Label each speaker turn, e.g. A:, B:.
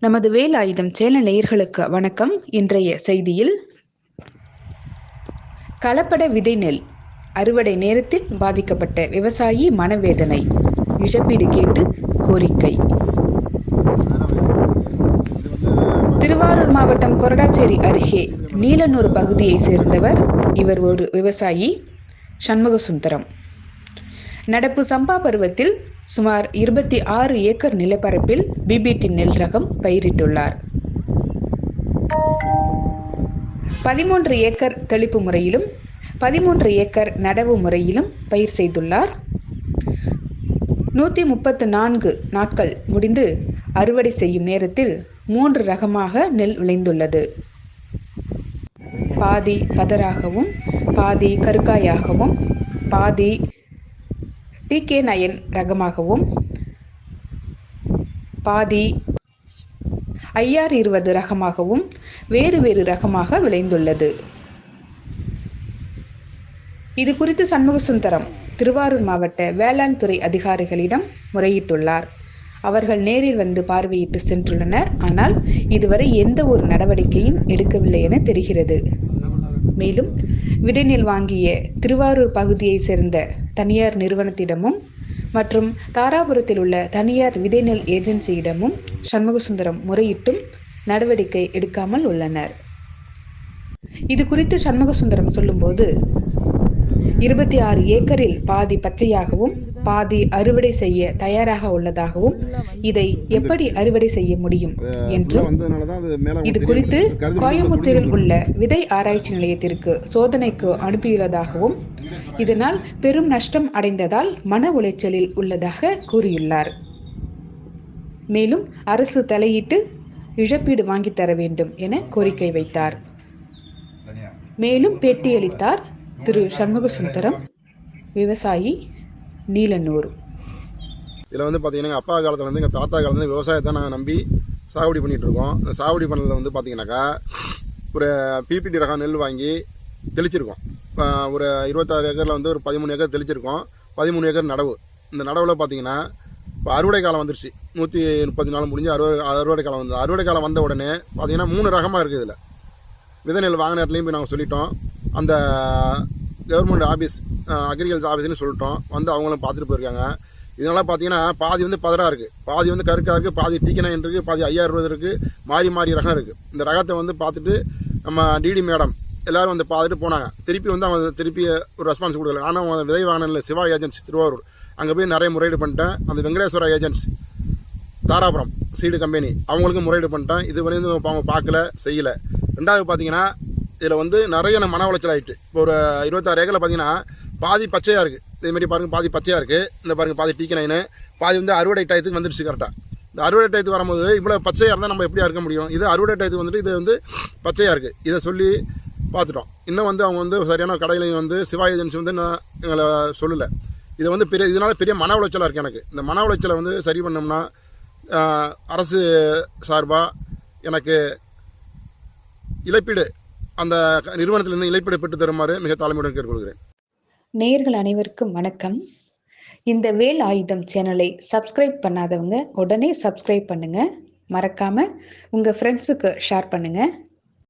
A: நமது வேலாயுதம் சேனல் நேயர்களுக்கு வணக்கம். இன்றைய செய்தியில் கலப்பட விதை நெல் அறுவடை நேரத்தில் பாதிக்கப்பட்ட விவசாயி மனவேதனை. இழப்பீடு கேட்டு கோரிக்கை. திருவாரூர் மாவட்டம் கொரடாச்சேரி அருகே நீலனூர் பகுதியை சேர்ந்தவர் இவர் ஒரு விவசாயி சண்முகசுந்தரம். நடப்பு சம்பா பருவத்தில் சுமார் இருபத்தி ஆறு ஏக்கர் நிலப்பரப்பில் பிபிடி நெல் ரகம் பயிரிட்டுள்ளார். பதிமூன்று ஏக்கர் தெளிப்பு முறையிலும் பதிமூன்று ஏக்கர் நடவு முறையிலும் பயிர் செய்துள்ளார். நூற்றி முப்பத்து நான்கு நாட்கள் முடிந்து அறுவடை செய்யும் நேரத்தில் மூன்று ரகமாக நெல் விளைந்துள்ளது. பாதி பதராகவும் பாதி கருக்காயாகவும் பாதி டிகே நயன் ரகமாகவும் பாதி ஐஆர் இருபது ரகமாகவும் வேறு வேறு ரகமாக விளைந்துள்ளது. இது குறித்து சண்முகசுந்தரம் திருவாரூர் மாவட்ட வேளாண் துறை அதிகாரிகளிடம் முறையிட்டுள்ளார். அவர்கள் நேரில் வந்து பார்வையிட்டு சென்றுள்ளனர். ஆனால் இதுவரை எந்த ஒரு நடவடிக்கையும் எடுக்கவில்லை என தெரிகிறது. மேலும் விதைநெல் வாங்கிய திருவாரூர் பகுதியை சேர்ந்த தனியார் நிறுவனத்திடமும் மற்றும் தாராபுரத்தில் உள்ள தனியார் விதைநெல் ஏஜென்சியிடமும் சண்முகசுந்தரம் முறையிட்டும் நடவடிக்கை எடுக்காமல் உள்ளனர். இது குறித்து சண்முகசுந்தரம் சொல்லும்போது இருபத்தி ஆறு ஏக்கரில் பாதி பச்சையாகவும் பாதி அறுவடை செய்ய தயாராக உள்ளதாகவும் இதை எப்படி அறுவடை செய்ய முடியும் என்றும் இது குறித்து கோயம்புத்தூரில் உள்ள விதை ஆராய்ச்சி நிலையத்திற்கு சோதனைக்கு அனுப்பியுள்ளதாகவும் இதனால் பெரும் நஷ்டம் அடைந்ததால் மன உளைச்சலில் உள்ளதாக கூறியுள்ளார். மேலும் அரசு தலையிட்டு இழப்பீடு வாங்கித் தர வேண்டும் என கோரிக்கை வைத்தார். மேலும் பேட்டியளித்தார் திரு சண்முகசுந்தரம் விவசாயி நீலனூர்.
B: இதில் வந்து பார்த்தீங்கன்னா அப்பா காலத்துலேருந்து எங்கள் தாத்தா காலத்துலேருந்து விவசாயத்தை நாங்கள் நம்பி சாகுபடி பண்ணிகிட்டு இருக்கோம். இந்த சாகுபடி பண்ணதில் வந்து பார்த்தீங்கன்னாக்கா ஒரு பிபிடி ரகம் நெல் வாங்கி தெளிச்சிருக்கோம். இப்போ ஒரு இருபத்தாறு ஏக்கரில் வந்து ஒரு பதிமூணு ஏக்கர் தெளிச்சிருக்கோம். பதிமூணு ஏக்கர் நடவு. இந்த நடவில் பார்த்தீங்கன்னா இப்போ அறுவடை காலம் வந்துருச்சு. நூற்றி முப்பத்தி நாலு முடிஞ்சு அறுவடை அறுவடை காலம் வந்து அறுவடை காலம் வந்த உடனே பார்த்தீங்கன்னா மூணு ரகமாக இருக்குது இதில். விதை நெல் வாங்கின இடத்துலையும் போய் நாங்கள் சொல்லிட்டோம். அந்த கவர்மெண்ட் ஆஃபீஸ் அக்ரிகல்ச்சர் ஆஃபீஸ்னு சொல்லிட்டோம். வந்து அவங்களும் பார்த்துட்டு போயிருக்காங்க. இதனால் பார்த்தீங்கன்னா பாதி வந்து பதராக இருக்குது பாதி வந்து கருக்காக இருக்குது பாதி டீக்கனைன் இருக்குது பாதி ஐயாயிரம் ரூபா இருக்குது மாறி மாறி ரகம் இருக்குது இந்த ரகத்தை வந்து பார்த்துட்டு நம்ம டிடி மேடம் எல்லோரும் வந்து பார்த்துட்டு போனாங்க. திருப்பி வந்து அவங்க திருப்பி ஒரு ரெஸ்பான்ஸ் கொடுக்கல. ஆனால் அவங்க விதை வாங்கினில் சிவா ஏஜென்சி திருவாரூர். அங்கே போய் நிறைய முறையீடு பண்ணிட்டேன். அந்த Venkateswara agency Dharapuram seed company அவங்களுக்கும் முறையீடு பண்ணிட்டேன். இது வரையும் அவங்க பார்க்கல செய்யலை. ரெண்டாவது பார்த்தீங்கன்னா இதில் வந்து நிறைய மன உளைச்சல் ஆகிட்டு இப்போ ஒரு இருபத்தாறு ஏக்கரில் பார்த்தீங்கன்னா பாதி பச்சையாக இருக்குது இதேமாரி பாருங்கள் பாதி பச்சையாக இருக்குது இந்த பாருங்கள் பாதி டீக்கு நைனு பாதி வந்து அறுவடை டயத்துக்கு வந்துடுச்சு கரெக்டாக இந்த அறுவடை டயத்துக்கு வரும்போது இவ்வளோ பச்சையாக இருந்தால் நம்ம எப்படியா இருக்க முடியும்? இது அறுவடை டயத்துக்கு வந்துட்டு இது வந்து பச்சையாக இருக்குது இதை சொல்லி பார்த்துட்டோம். இன்னும் வந்து அவங்க வந்து சரியான கடையிலையும் வந்து சிவா ஏஜென்சி வந்து நான் எங்களை சொல்லலை. இது வந்து பெரிய இதனால் பெரிய மன உளைச்சலாக இருக்குது எனக்கு. இந்த மன உளைச்சலை வந்து சரி பண்ணோம்னா அரசு சார்பாக எனக்கு இழப்பீடு அந்த நிறுவனத்திலிருந்து இழப்பீடு பெற்று தருமாறு மிக தலைமையுடன் கேட்டுக்கொள்கிறேன்.
A: நேர்கள் அனைவருக்கும் வணக்கம். இந்த வேல் ஆயுதம் சேனலை சப்ஸ்கிரைப் பண்ணாதவங்க உடனே சப்ஸ்கிரைப் பண்ணுங்க. மறக்காம உங்க ஃப்ரெண்ட்ஸுக்கு ஷேர் பண்ணுங்க.